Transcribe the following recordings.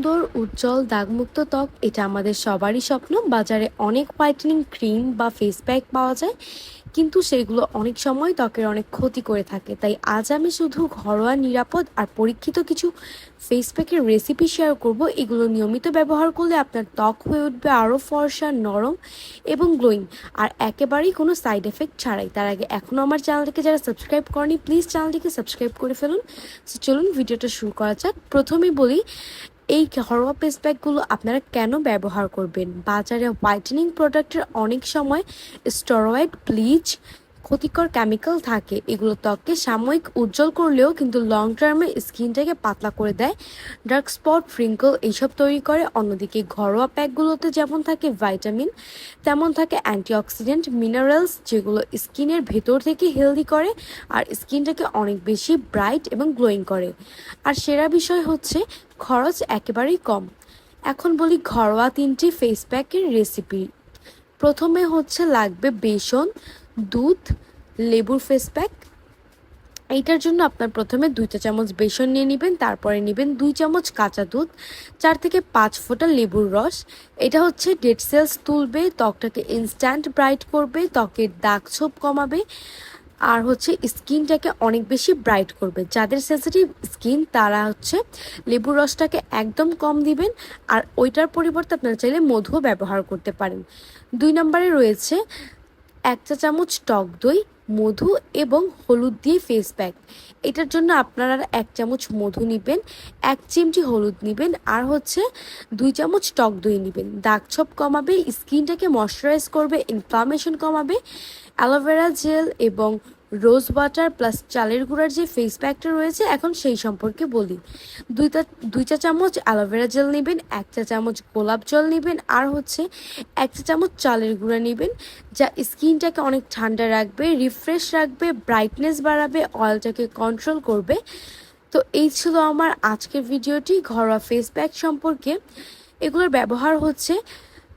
সুন্দর, উজ্জ্বল, দাগমুক্ত ত্বক, এটা আমাদের সবারই স্বপ্ন। বাজারে অনেক হোয়াইটেনিং ক্রিম বা ফেস প্যাক পাওয়া যায়, কিন্তু সেগুলো অনেক সময় ত্বকের অনেক ক্ষতি করে থাকে। তাই আজ আমি শুধু ঘরোয়া, নিরাপদ আর পরীক্ষিত কিছু ফেস প্যাকের রেসিপি শেয়ার করব। এগুলো নিয়মিত ব্যবহার করলে আপনার ত্বক হয়ে উঠবে আরও ফর্সা, নরম এবং গ্লোয়িং আর একেবারেই কোনো সাইড এফেক্ট ছাড়াই। তার আগে এখনও আমার চ্যানেলটিকে যারা সাবস্ক্রাইব করেনি প্লিজ চ্যানেলটিকে সাবস্ক্রাইব করে ফেলুন। চলুন ভিডিওটা শুরু করা যাক। প্রথমেই বলি এই ঘরোয়া পেস ব্যাগগুলো আপনারা কেন ব্যবহার করবেন? বাজারে হোয়াইটেনিং প্রোডাক্টের অনেক সময় স্টেরয়েড ব্লিচ ক্ষতিকর কেমিক্যাল থাকে, এগুলো ত্বককে সাময়িক উজ্জ্বল করলেও কিন্তু লং টার্মে স্কিনটাকে পাতলা করে দেয়। ডার্ক স্পট ফ্রিঙ্কল এইসব তৈরি করে। অন্যদিকে ঘরোয়া প্যাকগুলোতে যেমন থাকে ভাইটামিন তেমন থাকে অ্যান্টিঅক্সিডেন্ট মিনারেলস যেগুলো স্কিনের ভেতর থেকে হেলদি করে আর স্কিনটাকে অনেক বেশি ব্রাইট এবং গ্লোয়িং করে। আর সেরা বিষয় হচ্ছে খরচ একেবারেই কম। এখন বলি ঘরোয়া তিনটি ফেস প্যাকের রেসিপি প্রথমে হচ্ছে লাগবে বেসন দুধ, লেবুর ফেস প্যাক এইটার জন্য আপনার প্রথমে দুইটা চামচ বেসন নিয়ে নেবেন, তারপরে নেবেন দুই চামচ কাঁচা দুধ, চার থেকে পাঁচ ফোঁটা লেবুর রস। এটা হচ্ছে ডেড সেলস তুলবে, ত্বকটাকে ইনস্ট্যান্ট ব্রাইট করবে, ত্বকের দাগ ছোপ কমাবে, আর হচ্ছে স্কিনটাকে অনেক বেশি ব্রাইট করবে। যাদের সেন্সিটিভ স্কিন তারা হচ্ছে লেবুর রসটাকে একদম কম দিবেন, আর ওইটার পরিবর্তে আপনারা চাইলে মধুও ব্যবহার করতে পারেন। দুই নম্বরে রয়েছে এক চা চামচ টক দই, মধু এবং হলুদ দিয়ে ফেস প্যাক এটার জন্য আপনারা এক চামচ মধু নেবেন, এক চিমটি হলুদ নেবেন, আর হচ্ছে দুই চামচ টক দই নেবেন। দাগ ছপ কমাবে স্কিনটাকে ময়শ্চারাইজ করবে ইনফ্লামেশন কমাবে অ্যালোভেরা জেল এবং রোজ ওয়াটার প্লাস চালের গুঁড়ার যে ফেস প্যাকটা রয়েছে, এখন সেই সম্পর্কে বলি। দুইটা দুই চা চামচ অ্যালোভেরা জেল নেবেন এক চা চামচ গোলাপ জল নেবেন, আর হচ্ছে এক চা চামচ চালের গুঁড়া নেবেন, যা স্কিনটাকে অনেক ঠান্ডা রাখবে রিফ্রেশ রাখবে ব্রাইটনেস বাড়াবে অয়েলটাকে কন্ট্রোল করবে। তো এই ছিল আমার আজকের ভিডিওটি, ঘরোয়া ফেস প্যাক সম্পর্কে। এগুলোর ব্যবহার হচ্ছে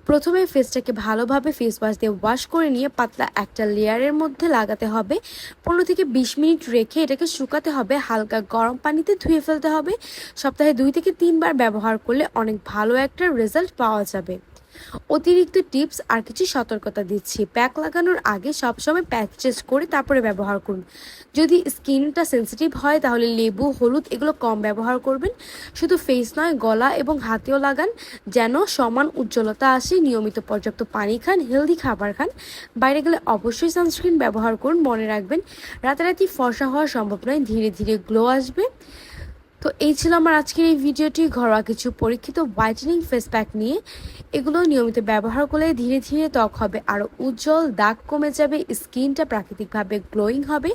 প্রথমে ফেসটাকে ভালোভাবে ফেস ওয়াশ দিয়ে ওয়াশ করে নিয়ে পাতলা একটা লেয়ারের মধ্যে লাগাতে হবে। পনেরো থেকে বিশ মিনিট রেখে এটাকে শুকাতে হবে, হালকা গরম পানিতে ধুয়ে ফেলতে হবে। সপ্তাহে দুই থেকে তিনবার ব্যবহার করলে অনেক ভালো একটা রেজাল্ট পাওয়া যাবে। অতিরিক্ত টিপস আর কিছু সতর্কতা দিচ্ছি। প্যাক লাগানোর আগে সবসময় প্যাক চেঞ্জ করে তারপরে ব্যবহার করুন। যদি স্কিনটা সেন্সিটিভ হয়, তাহলে লেবু, হলুদ এগুলো কম ব্যবহার করবেন। শুধু ফেস নয়, গলা এবং হাতেও লাগান, যেন সমান উজ্জ্বলতা আসে। নিয়মিত পর্যাপ্ত পানি খান হেলদি খাবার খান। বাইরে গেলে অবশ্যই সানস্ক্রিন ব্যবহার করুন, মনে রাখবেন। রাতারাতি ফর্সা হওয়া সম্ভব নয়, ধীরে ধীরে গ্লো আসবে। তো এই ছিল আমার আজকের এই ভিডিওটি। ঘরোয়া কিছু পরীক্ষিত হোয়াইটেনিং ফেস প্যাক নিয়ে। এগুলো নিয়মিত ব্যবহার করলে ধীরে ধীরে ত্বক হবে আরও উজ্জ্বল, দাগ কমে যাবে, স্কিনটা প্রাকৃতিকভাবে গ্লোয়িং হবে।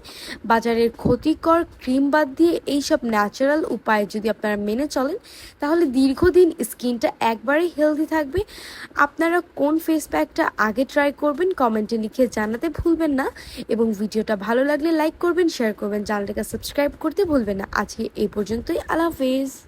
বাজারের ক্ষতিকর ক্রিম বাদ দিয়ে এইসব ন্যাচারাল উপায় যদি আপনারা মেনে চলেন, তাহলে দীর্ঘদিন স্কিনটা একবারেই হেলদি থাকবে। আপনারা কোন ফেস প্যাকটা আগে ট্রাই করবেন কমেন্টে লিখে জানাতে ভুলবেন না। এবং ভিডিওটা ভালো লাগলে লাইক করবেন শেয়ার করবেন, চ্যানেলটাকে সাবস্ক্রাইব করতে ভুলবেন না। আজকে এই পর্যন্তই। আল্লাহ হাফেজ